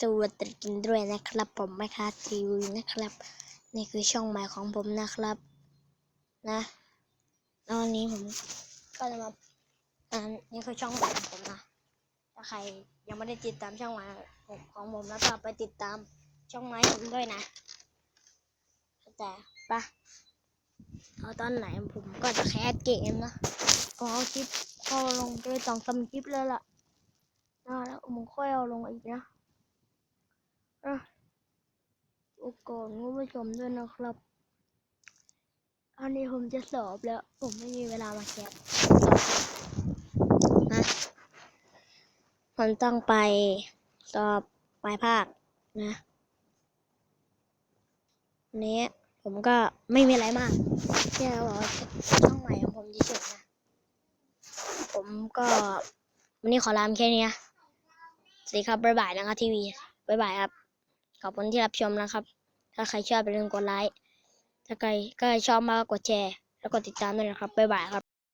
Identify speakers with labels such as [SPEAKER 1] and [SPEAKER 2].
[SPEAKER 1] สวัสดีกันด้วยนะครับ ผมแม่ค้าทีวีนะครับ นี่คือช่องใหม่ของผมนะครับ นะแล้ววันนี้ผมก็จะมาอันนี่คือช่องใหม่ของผมนะถ้าใครยังไม่ได้ติดตามช่องใหม่ของผมแล้วก็ไปติดตามช่องใหม่ผมด้วยนะ แต่ปะเอาตอนไหนผมก็จะแคสเกมนะก็เอาคลิปก็ลงไปสองสามคลิปแล้วล่ะนะแล้วผมค่อยเอาลงอีกนะ อะโอ้ ก่อนคุณผู้ชมด้วยนะครับ อันนี้ผมจะสอบแล้ว ผมไม่มีเวลามาแคสนะผมต้องไปสอบปลายภาคนะนนี้ผมก็ไม่มีอะไรมากแค่บอกว่าช่องใหม่ของผมเฉยๆนะ ผมก็วันนี้ขอลามแค่นี้นะสวัสดีครับบ๊ายบายนะครับทีวีบ๊ายบายครับ ขอบคุณที่รับชมนะครับ ถ้าใครชอบอย่าลืมกดไลค์ ถ้าใครก็ชอบมากกดแชร์ แล้วกดติดตามด้วยนะครับ บ๊ายบายครับ